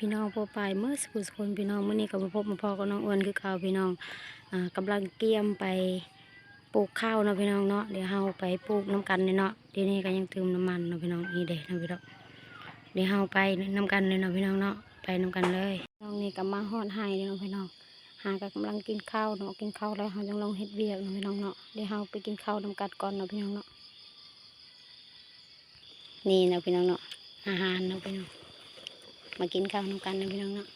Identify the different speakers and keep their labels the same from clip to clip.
Speaker 1: พี่น้องพ่อไปเมื่อสักครู่คนพี่น้องเมื่อนี้ก็มาพบมาพอกับน้องอ้วนคือเก่าพี่น้องอ่ากำลังเกี่ยมไปปลูกข้าวเนาะพี่น้องเนาะเดี๋ยวเฮาไปปลูกน้ำกันเนาะเดี๋ยวนี้ก็ยังเติมน้ำมันเนาะพี่น้องนี่เด็เนะพี่น้องเดี๋ยวเฮาไปน้ำกันเลยเนาะพี่น้องเนาะไปน้ำกันเลยน้องนี่ก็มาฮอดไห้เนาะพี่น้องหาก็กำลังกินข้าวเนาะกินข้าวแล้วเฮาจังลงเฮ็ดเวียกเนาะพี่น้องเนาะเดี๋ยวเฮาไปกินข้าวน้ำกันก่อนเนาะพี่น้องเนาะนี่เนาะพี่น้องเนาะอาหารเนาะพี่น้อง มากินข้าวน้ำกันนะพี่น้องเนาะ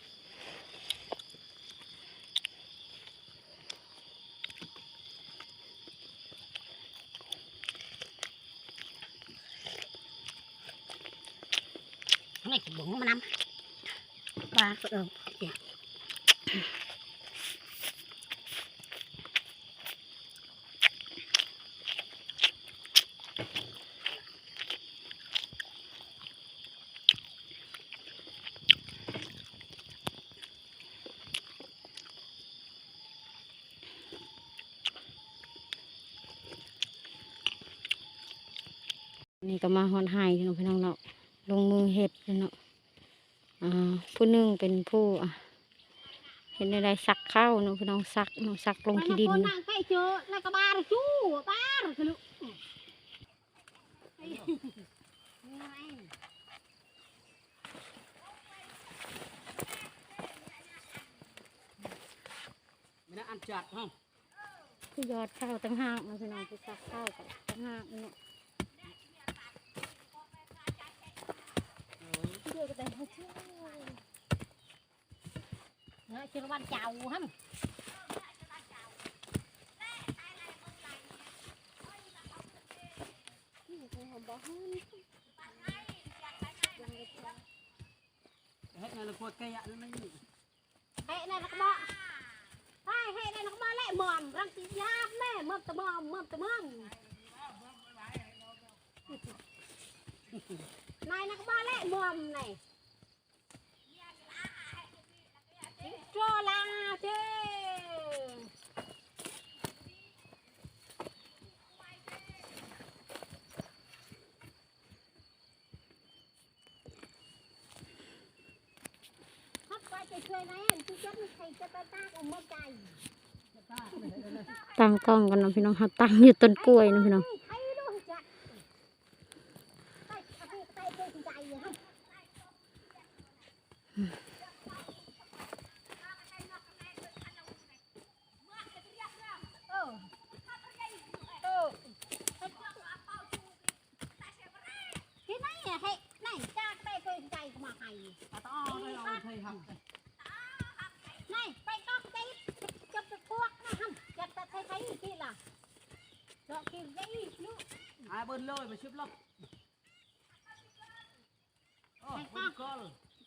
Speaker 2: ไม่กินบุ้งมานำปลาเออเนี่ย
Speaker 1: นี่ก็มาฮอนไห้เนาะพี่น้องเนาะลงมือเห็ดเนาะอ่าผู้หนึ่งเป็นผู้อะเห็นอะไรซักข้าวเนาะพี่น้องซักเนาะซักลงที่ดิน
Speaker 2: คน
Speaker 1: เนาะ
Speaker 2: นั่งใกล้เจอแล้วก็บ้าระจู้บ้าระคือลูก
Speaker 3: ไม่ได้อันจัดฮะ
Speaker 1: คือยอดข้าวตั้งห้างเนาะพี่น้องคือซักข้าวกับตั้งห้างเนาะ เดี๋ยวก็ได้มาช่วย
Speaker 2: เนื้อชื่อวันเจ้าฮะ
Speaker 1: นี่คือหอมบ่ฮ้อน
Speaker 3: เฮ็ดในละพวกแกยะนั่นไม่
Speaker 2: เฮ้ยนั่นก็บ้าเฮ้ยเฮ้ยนั่นก็บ้าแหละหมอมรังสียาบแม่เมื่อตะมอมเมื่อตะมอมนายนักบ้าแหละหมอมนี่โจลาเจ้พักไปจะช่วยนะที่จะมีใครจะไปตากอมใจ
Speaker 1: ตั้งกล้องกันเนาะพี่น้องครับตั้งอยู่ต้นกล้วยเนาะพี่น้อง
Speaker 2: ใครรู้จักไปไปไปเป็นใจฮะ เออเออที่ไ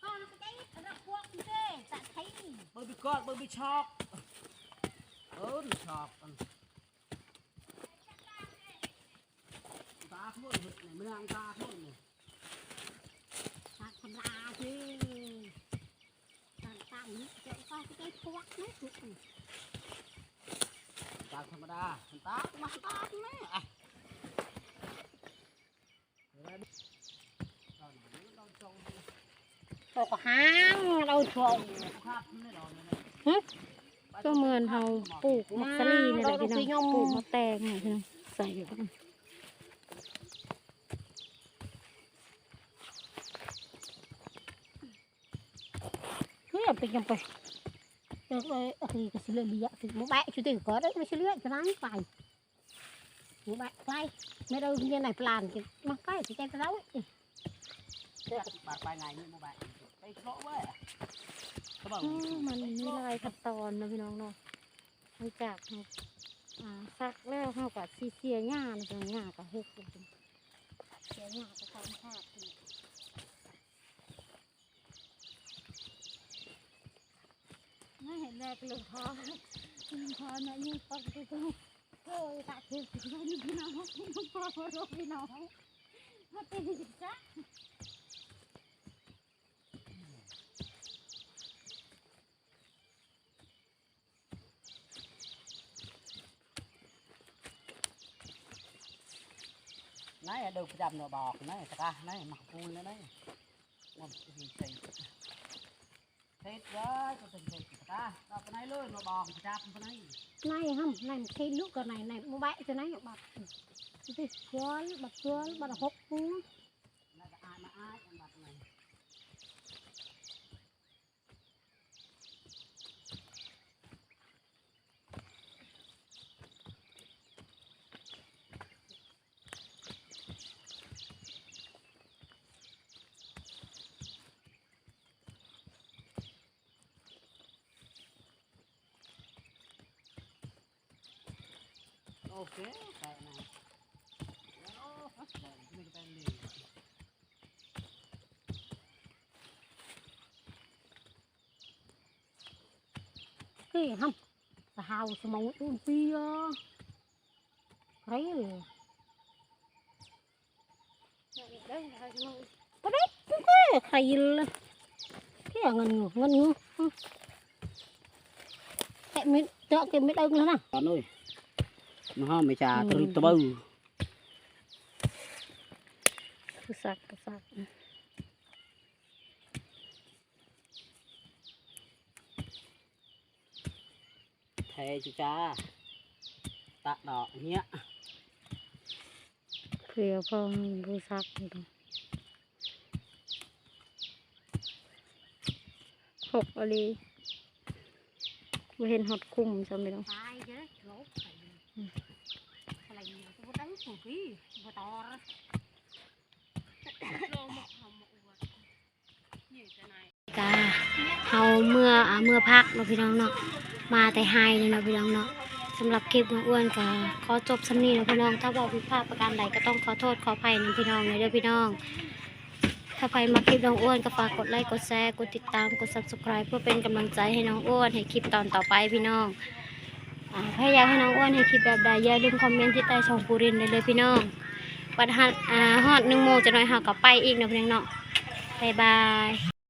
Speaker 2: ផងស្អីរក
Speaker 3: ពួកទេតាក់ថៃបើពីកត់បើពីឆោកអូនឆោកអត់តាខ្លួ
Speaker 2: ននេះមិនអង្គតាខ្លួននេះតាក
Speaker 3: ម្រាទេតាតានេះចូលសោះគេពួកនេះតាធម្មតាតាមកតា ต
Speaker 2: กหางเราชง
Speaker 3: ครับไม่รอเลย
Speaker 1: ก็เหมือนเฮาปลูกมักสลีนี่แหละพี่น้องปลูกมะแตงนี่พี่น้องใส่อยู่กัน
Speaker 2: เฮ้ยเป็นยังไปเออเออเออก็สิเลียสิหมูแบะชุดตีก็ได้ไม่ใช่เลือดจะล้างไปหมูแบะไปไม่ได้เรียนไหนปลานกันมาใกล้สิใจเรา
Speaker 3: ปากไปไงนี่โมบาย ไปเพราะว่าเขาบอก
Speaker 1: อืมมันมีหลายขั้นตอนนะพี่น้องเนาะหลังจากเราอ่าซักแล้วเฮาก็สิเสียหญ้านะพี่น้องหญ้าก็หกลงไปเสียหญ้าก็ทำภาพพี่น้องไม่เห็นแรกลงคอลงคอนะยิ่งปักไปตรงโอ้ยตาเขียวสิว่านี่พี่น้องพี่น้องพอรพี่น้องมาตีจ้ะ
Speaker 3: ហ្នឹងឯងដូវប្រចាំនៅបោកហ្នឹងឯងស្រះហ្នឹងឯងម
Speaker 2: កពូលហ្នឹងឯងមកពីទីទេតវាទៅទៅទៅតាដល់ថ្ងៃលុយនៅបោកប្រចាំហ្នឹងថ្ងៃហឹមថ្ងៃមកធីនោះក៏ណៃណៃមក
Speaker 3: បែកទៅណៃបាត់ទៅស្គាល់បាត់ស្គាល់បាត់ហុកពូណាក៏អាចមកអាច okay
Speaker 2: cái không? Và hào sẽ mong ôn pi thấy rồi. Có biết cái thầy cái là ngân ngược ngân ngược tại mình chọn cái mít ưng nữa nè
Speaker 3: con ơi nó ho mày trà
Speaker 2: Ừ.
Speaker 3: từ từ bầu
Speaker 1: คือสักกระสัก
Speaker 3: thề chú cha tạ đỏ nhé
Speaker 1: เพื่อพ่อผู้สักนี่ต้องหกอะไรไม่เห็นหดคุ้มจำไม่ต้อง
Speaker 2: phải chứ lỗ phải phải là gì tôi đánh một cái vừa to đó
Speaker 1: กาเฮาเมื่ออ่าเมื่อพักเนาะพี่น้องเนาะมาแต่ไฮเลยเนาะพี่น้องเนาะสำหรับคลิปน้องอ้วนก็ขอจบสำนีเนาะพี่น้องถ้าบอกผิดพลาดประการใดก็ต้องขอโทษขออภัยนะพี่น้องเลยเด้อพี่น้อง ถ้าใครมาคลิปน้องอ้วนก็ฝากกดไลค์กดแชร์กดติดตามกด subscribe เพื่อเป็นกำลังใจให้น้องอ้วนให้คลิปตอนต่อไปพี่น้อง ถ้าอยากให้น้องอ้วนให้คลิปแบบใดอย่าลืมคอมเมนต์ที่ใต้ช่องปูรินได้เลยพี่น้องปัดหัดอ่าฮอดหนึ่งโมงจะน้อยหากับไปอีกนะพี่น้องเนาะบายบาย